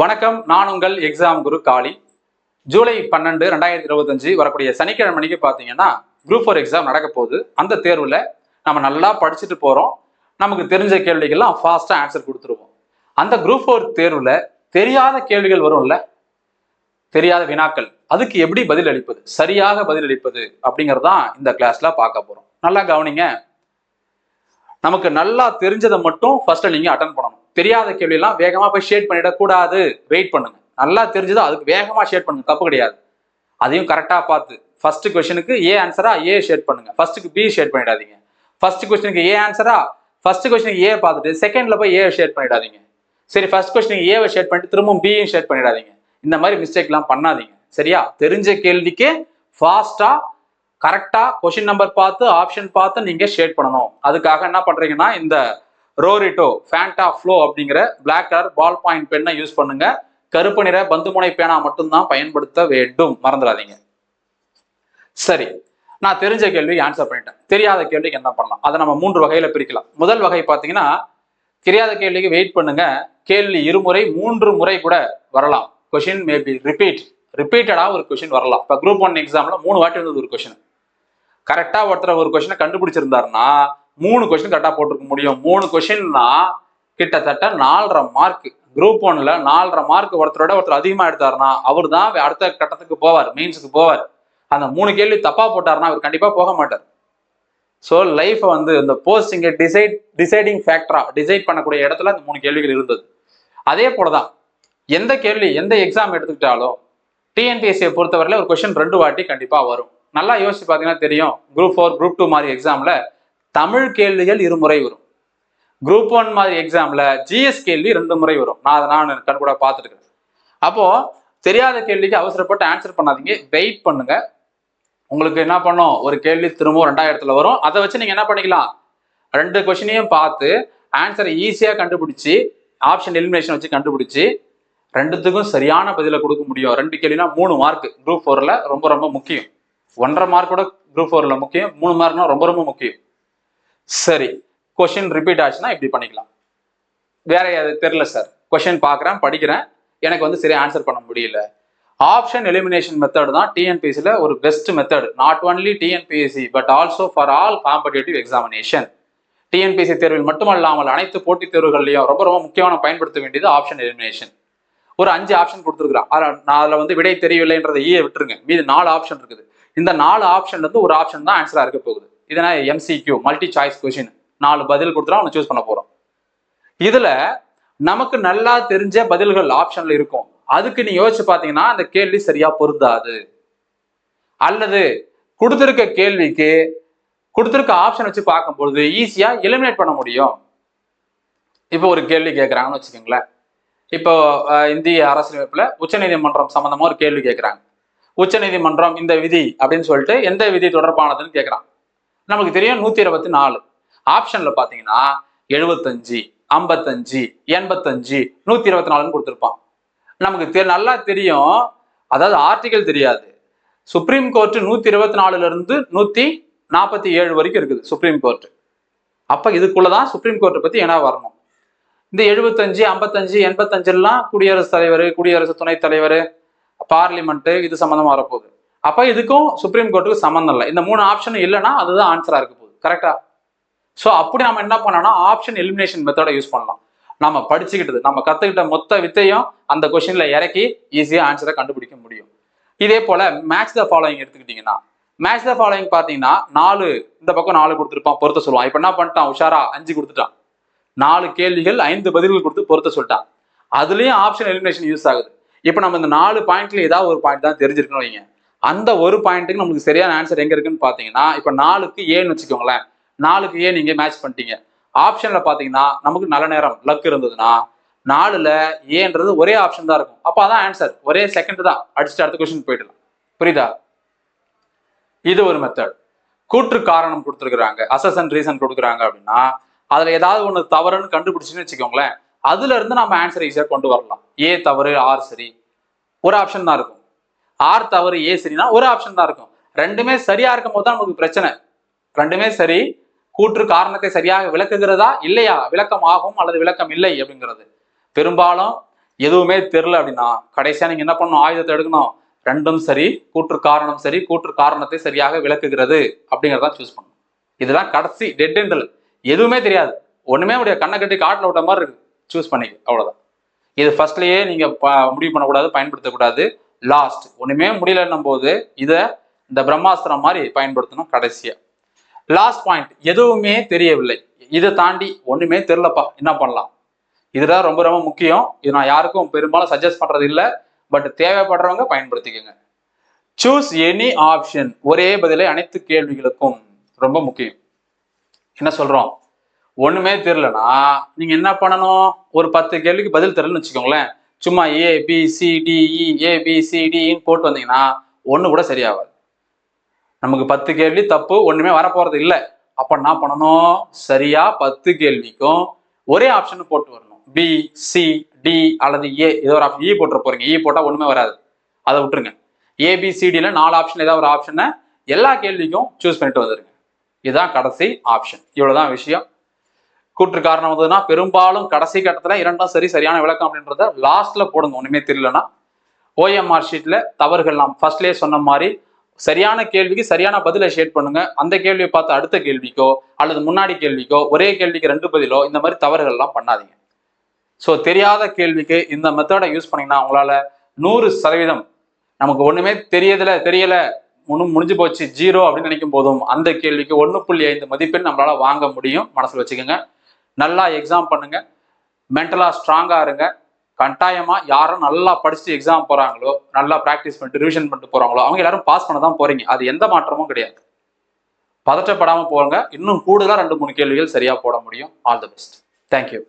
வணக்கம். நான் உங்கள் எக்ஸாம் குரு காளி. ஜூலை பன்னெண்டு ரெண்டாயிரத்தி இருபத்தஞ்சு வரக்கூடிய சனிக்கிழமை அன்னைக்கு பார்த்தீங்கன்னா குரூப் ஃபோர் எக்ஸாம் நடக்க போகுது. அந்த தேர்வில் நம்ம நல்லா படிச்சுட்டு போகிறோம் நமக்கு தெரிஞ்ச கேள்விகள்லாம் ஃபாஸ்ட்டாக ஆன்சர் கொடுத்துருவோம். அந்த குரூப் ஃபோர் தேர்வில் தெரியாத கேள்விகள் வரும்ல? தெரியாத வினாக்கள். அதுக்கு எப்படி பதில் அளிப்பது சரியாக பதில் அளிப்பது அப்படிங்கிறது தான் இந்த கிளாஸில் பார்க்க போகிறோம் நல்லா கவனிங்க. நமக்கு நல்லா தெரிஞ்சதை மட்டும் ஃபர்ஸ்ட் நீங்க அட்டன் பண்ணணும். தெரியாத கேள்வியெல்லாம் வேகமா போய் ஷேட் பண்ணிடக்கூடாது. வெயிட் பண்ணுங்க. நல்லா தெரிஞ்சதோ அதுக்கு வேகமா ஷேட் பண்ணுங்க. தப்பு கிடையாது. அதையும் கரெக்டா பார்த்து ஃபர்ஸ்ட் கொஸ்டினுக்கு ஏ ஆன்சரா ஏ ஷேட் பண்ணுங்க. ஃபர்ஸ்ட்டுக்கு பி ஷேட் பண்ணிடாதீங்க. ஃபர்ஸ்ட் கொஸ்டினுக்கு ஏ ஆன்சரா ஃபர்ஸ்ட் கொஸ்டினுக்கு ஏ பார்த்துட்டு செகண்ட்ல போய் ஏ ஷேட் பண்ணிடாதீங்க. சரி ஃபர்ஸ்ட் கொஸ்டினுக்கு ஏவை ஷேட் பண்ணிட்டு திரும்பவும் பியும் ஷேட் பண்ணிடாதீங்க. இந்த மாதிரி மிஸ்டேக்லாம் பண்ணாதீங்க. சரியா? தெரிஞ்ச கேள்விக்கு ஃபாஸ்டா கரெக்டா கொஷின் நம்பர் பார்த்து ஆப்ஷன் பார்த்து நீங்க ஷேட் பண்ணணும். அதுக்காக என்ன பண்றீங்கன்னா இந்த ரோரிட்டோ ஃபேண்டா ஃப்ளோ அப்படிங்கிற பிளாக் கலர் பால் பாயிண்ட் பெண்ணை யூஸ் பண்ணுங்க. கருப்பு நிற பந்துமுனை பேனா மட்டும்தான் பயன்படுத்த வேண்டும். மறந்துடாதீங்க. சரி. நான் தெரிஞ்ச கேள்விக்கு ஆன்சர் பண்ணிட்டேன். தெரியாத கேள்விக்கு என்ன பண்ணலாம்? அதை நம்ம மூன்று வகையில பிரிக்கலாம். முதல் வகை பார்த்தீங்கன்னா தெரியாத கேள்விக்கு வெயிட் பண்ணுங்க. கேள்வி இருமுறை மூன்று முறை கூட வரலாம். கொஷின் மேபி ரிப்பீட் ரிப்பீட்டடா ஒரு கொஷின் வரலாம். இப்போ குரூப் ஒன் எக்ஸாம்ல மூணு வாட்டி இருந்தது ஒரு கொஷின் கரெக்டா ஒருத்தர் ஒரு கொஷினை கண்டுபிடிச்சிருந்தாருன்னா மூணு கொஷின் கரெக்டா போட்டிருக்க முடியும். மூணு கொஷின்னா கிட்டத்தட்ட நாலரை மார்க் குரூப் ஒன்ல நாலரை மார்க் ஒருத்தரோட ஒருத்தர் அதிகமா எடுத்தாருன்னா அவர் தான் அடுத்த கட்டத்துக்கு போவார் மெயின்ஸுக்கு போவார். அந்த மூணு கேள்வி தப்பா போட்டாருன்னா அவர் கண்டிப்பா போக மாட்டார். ஸோ லைஃப்பை வந்து இந்த போஸ்டிங்க டிசைட் டிசைடிங் ஃபேக்டரா டிசைட் பண்ணக்கூடிய இடத்துல அந்த மூணு கேள்விகள் இருந்தது. அதே போலதான் எந்த கேள்வி எந்த எக்ஸாம் எடுத்துக்கிட்டாலும் டிஎன்பிஎஸ்சியை பொறுத்தவரையில ஒரு கொஸ்டின் ரெண்டு வாட்டி கண்டிப்பா வரும். நல்லா யோசிச்சு பார்த்தீங்கன்னா தெரியும். குரூப் ஃபோர் குரூப் டூ மாதிரி எக்ஸாமில் தமிழ் கேள்விகள் இருமுறை வரும். குரூப் ஒன் மாதிரி எக்ஸாமில் ஜிஎஸ் கேள்வி ரெண்டு முறை வரும். நான் அதை நான் கண் கூட அப்போது தெரியாத கேள்விக்கு அவசரப்பட்டு ஆன்சர் பண்ணாதீங்க. வெயிட் பண்ணுங்க. உங்களுக்கு என்ன பண்ணும்? ஒரு கேள்வி திரும்பவும் ரெண்டாயிரத்துல வரும். அதை வச்சு நீங்கள் என்ன பண்ணிக்கலாம்? ரெண்டு கொஷினையும் பார்த்து ஆன்சரை ஈஸியாக கண்டுபிடிச்சி ஆப்ஷன் எலிமினேஷன் வச்சு கண்டுபிடிச்சி ரெண்டுத்துக்கும் சரியான பதிலை கொடுக்க முடியும். ரெண்டு கேள்வினா மூணு மார்க் குரூப் ஃபோரில் ரொம்ப ரொம்ப முக்கியம். ஒன்றரை மார்க் கூட குரூப் ஃபோர்ல முக்கியம் மூணு மார்க்னா ரொம்ப ரொம்ப முக்கியம். சரி கொஷின் ரிப்பீட் ஆச்சுன்னா இப்படி பண்ணிக்கலாம். வேற எது தெரில சார் கொஷின் பார்க்குறேன் படிக்கிறேன். எனக்கு வந்து சரியா ஆன்சர் பண்ண முடியல. ஆப்ஷன் எலிமினேஷன் மெத்தட் தான் டிஎன்பிஎஸ்சியில் ஒரு best method not only TNPSC but also for all competitive examination TNPSC தேர்வில் மட்டுமல்லாமல் அனைத்து போட்டித் தேர்வுகள்லையும் ரொம்ப ரொம்ப முக்கியமான பயன்படுத்த வேண்டியது ஆப்ஷன் எலிமினேஷன் ஒரு அஞ்சு ஆப்ஷன் கொடுத்துருக்குறான். அதில் நான் அதில் வந்து விடை தெரியவில்லைன்றதை ஈயே விட்டுருங்க. மீது நாலு ஆப்ஷன் இருக்குது. இந்த நாலு ஆப்ஷன்ல இருந்து ஒரு ஆப்ஷன் தான் ஆன்சரா இருக்க போகுது. இதனா எம்சிக்யூ மல்டி சாய்ஸ் கொஷின் நாலு பதில் கொடுத்துட்டா அவனை சூஸ் பண்ண போறோம். இதுல நமக்கு நல்லா தெரிஞ்ச பதில்கள் ஆப்ஷன்ல இருக்கும். அதுக்கு நீ யோசிச்சு பாத்தீங்கன்னா அந்த கேள்வி சரியா பொருந்தாது. அல்லது கொடுத்துருக்க கேள்விக்கு கொடுத்துருக்க ஆப்ஷன் வச்சு பார்க்கும்பொழுது ஈஸியா எலிமினேட் பண்ண முடியும். இப்போ ஒரு கேள்வி கேட்குறாங்கன்னு வச்சுக்கோங்களேன். இப்போ இந்திய அரசியலமைப்புல உச்சநீதிமன்றம் சம்பந்தமா ஒரு கேள்வி கேட்குறாங்க உச்சநீதிமன்றம் இந்த விதி அப்படின்னு சொல்லிட்டு எந்த விதி தொடர்பானதுன்னு கேட்குறான் நமக்கு தெரியும் நூத்தி இருபத்தி நாலு. ஆப்ஷன்ல பாத்தீங்கன்னா எழுபத்தஞ்சு ஐம்பத்தஞ்சு எண்பத்தஞ்சு நூத்தி இருபத்தி நாலுன்னு கொடுத்துருப்பான். நமக்கு தெ நல்லா தெரியும். அதாவது ஆர்டிகல் தெரியாது. சுப்ரீம் கோர்ட் நூத்தி இருபத்தி நாலுல இருந்து நூத்தி நாற்பத்தி ஏழு வரைக்கும் இருக்குது சுப்ரீம் கோர்ட் அப்ப இதுக்குள்ளதான் சுப்ரீம் கோர்ட்டை பத்தி என்ன வரணும். இந்த எழுபத்தஞ்சு ஐம்பத்தஞ்சு எண்பத்தஞ்சுலாம் குடியரசுத் தலைவர் குடியரசு துணைத் தலைவர் பார்லிமெண்ட்டு இது சம்மந்தமா வரப்போகுது. அப்போ இதுக்கும் சுப்ரீம் கோர்ட்டுக்கு சம்மந்தம் இல்லை. இந்த மூணு ஆப்ஷனும் இல்லைன்னா அதுதான் ஆன்சராக இருக்க போகுது. கரெக்டா ஸோ அப்படி நம்ம என்ன பண்ணோம்னா ஆப்ஷன் எலிமினேஷன் மெத்தடை யூஸ் பண்ணலாம். நம்ம படிச்சுக்கிட்டது நம்ம கத்துக்கிட்ட மொத்த வித்தையும் அந்த கொஷின்ல இறக்கி ஈஸியாக ஆன்சரை கண்டுபிடிக்க முடியும். இதே போல மேட்ச் த ஃபாலோயிங் எடுத்துக்கிட்டிங்கன்னா மேட்ச் த ஃபாலோயிங் பார்த்தீங்கன்னா நாலு இந்த பக்கம் நாலு கொடுத்துருப்பான் பொருத்த சொல்லுவான். இப்ப என்ன பண்ணிட்டான்? உஷாரா அஞ்சு கொடுத்துட்டான். நாலு கேள்விகள் ஐந்து பதில்கள் கொடுத்து பொறுத்த சொல்லிட்டான். அதுலயும் ஆப்ஷன் எலிமினேஷன் யூஸ் ஆகுது. இப்போ நம்ம இந்த நாலு பாயிண்ட்ல ஏதாவது ஒரு பாயிண்ட் தான் தெரிஞ்சிருக்கணும் வைங்க. அந்த ஒரு பாயிண்ட்டுக்கு நமக்கு சரியான ஆன்சர் எங்க இருக்குன்னு பாத்தீங்கன்னா இப்போ நாலுக்கு ஏன்னு வச்சுக்கோங்களேன். நாலுக்கு ஏன் நீங்க மேட்ச் பண்ணிட்டீங்க. ஆப்ஷன்ல பாத்தீங்கன்னா நமக்கு நல்ல நேரம் லக் இருந்ததுன்னா நாலுல ஏன்றது ஒரே ஆப்ஷன் தான் இருக்கும். அப்போ அதான் ஆன்சர் ஒரே செகண்ட் தான். அடிச்சுட்டு அடுத்த கொஸ்டின் போயிடலாம். புரியுதா? இது ஒரு மெத்தட் கூற்று காரணம் கொடுத்துருக்குறாங்க. அசஸ் அண்ட் ரீசன் கொடுக்குறாங்க அப்படின்னா அதுல ஏதாவது ஒண்ணு தவறுன்னு கண்டுபிடிச்சுன்னு வச்சுக்கோங்களேன். அதுல இருந்து நம்ம ஆன்சர் ஈஸியாக கொண்டு வரலாம். ஏ தவறு ஆர் சரி. ஒரு ஆப்ஷன் தான் இருக்கும். ஆர் தவறு ஏ சரினா ஒரு ஆப்ஷன் தான் இருக்கும். ரெண்டுமே சரியா இருக்கும் போது தான் நமக்கு பிரச்சனை. ரெண்டுமே சரி கூற்று காரணத்தை சரியாக விளக்குகிறதா? இல்லையா? விளக்கம் ஆகும் அல்லது விளக்கம் இல்லை அப்படிங்கிறது. பெரும்பாலும் எதுவுமே தெரில அப்படின்னா கடைசியா நீங்க என்ன பண்ணணும்? ஆயுதத்தை எடுக்கணும். ரெண்டும் சரி கூற்று காரணம் சரி கூற்று காரணத்தை சரியாக விளக்குகிறது அப்படிங்கிறத சூஸ் பண்ணணும். இதுதான் கடைசி டெட் எண்டில் எதுவுமே தெரியாது. ஒண்ணுமே உடைய கண்ணை கட்டி காட்டில் விட்ட மாதிரி இருக்கு. சூஸ் பண்ணிக்க அவ்வளோதான் இது ஃபர்ஸ்ட்லேயே நீங்கள் ப- முடிவு பண்ணக்கூடாது பயன்படுத்தக்கூடாது. லாஸ்ட் ஒன்றுமே முடியலன்னும் போது இதை இந்த பிரம்மாஸ்திரம் மாதிரி பயன்படுத்தணும் கடைசியாக லாஸ்ட் பாயிண்ட் எதுவுமே தெரியவில்லை. இதை தாண்டி ஒன்றுமே தெரிலப்பா என்ன பண்ணலாம்? இதுதான் ரொம்ப ரொம்ப முக்கியம். இது நான் யாருக்கும் பெரும்பாலும் சஜஸ்ட் பண்ணுறது இல்லை. பட் தேவைப்படுறவங்க பயன்படுத்திக்கோங்க. சூஸ் எனி ஆப்ஷன் ஒரே பதிலை அனைத்து கேள்விகளுக்கும். ரொம்ப முக்கியம். என்ன சொல்கிறோம் ஒண்ணுமே தெரியலனா நீங்க என்ன பண்ணணும்? ஒரு பத்து கேள்விக்கு பதில் தெரியலன்னு வச்சுக்கோங்களேன். சும்மா A B C A B C போட்டு வந்தீங்கன்னா ஒண்ணு கூட சரியாகாது. நமக்கு பத்து கேள்வி தப்பு ஒண்ணுமே வரப்போறது இல்லை. அப்ப என்ன பண்ணணும்? சரியா பத்து கேள்விக்கும் ஒரே ஆப்ஷன் போட்டு வரணும். பி சி டி அல்லது ஏ ஏதோ ஒரு ஆப்ஷன் இ e போட்டுற போறீங்க. இ போட்டா ஒண்ணுமே வராது. அதை விட்டுருங்க. ஏபிசிடியில் நாலு ஆப்ஷன் ஏதாவது ஒரு ஆப்ஷனை எல்லா கேள்விக்கும் சூஸ் பண்ணிட்டு வந்துருங்க. இதுதான் கடைசி ஆப்ஷன் இவ்வளவுதான் விஷயம். கூற்று காரணம் வந்ததுன்னா பெரும்பாலும் கடைசி கட்டத்துல இரண்டும் சரி சரியான விளக்கம் அப்படின்றத லாஸ்ட்ல போடுங்க. ஒண்ணுமே தெரியலனா ஓஎம்ஆர் ஷீட்ல தவறுகள் நாம் ஃபர்ஸ்ட்லேயே சொன்ன மாதிரி சரியான கேள்விக்கு சரியான பதிலை ஷேட் பண்ணுங்க. அந்த கேள்வியை பார்த்து அடுத்த கேள்விக்கோ அல்லது முன்னாடி கேள்விக்கோ ஒரே கேள்விக்கு ரெண்டு பதிலோ இந்த மாதிரி தவறுகள்லாம் பண்ணாதீங்க. ஸோ தெரியாத கேள்விக்கு இந்த மெத்தடை யூஸ் பண்ணீங்கன்னா உங்களால நூறு சதவீதம் நமக்கு ஒண்ணுமே தெரியல தெரியல. ஒன்றும் முடிஞ்சு போச்சு ஜீரோ அப்படின்னு நினைக்கும் போதும் அந்த கேள்விக்கு ஒன்று புள்ளி ஐந்து மதிப்பெண் நம்மளால வாங்க முடியும். மனசில் வச்சுக்கோங்க. நல்லா எக்ஸாம் பண்ணுங்க. மென்டலாக ஸ்ட்ராங்காக இருங்க. கட்டாயமாக யாரும் நல்லா படிச்சுட்டு எக்ஸாம் போகிறாங்களோ நல்லா ப்ராக்டிஸ் பண்ணிட்டு ரிவிஷன் பண்ணிட்டு போகிறாங்களோ அவங்க எல்லாரும் பாஸ் பண்ண தான் போறீங்க. அது எந்த மாற்றமும் கிடையாது. பதற்றப்படாமல் போங்க. இன்னும் கூடுதலாக ரெண்டு மூணு கேள்விகள் சரியாக போட முடியும். All the best thank you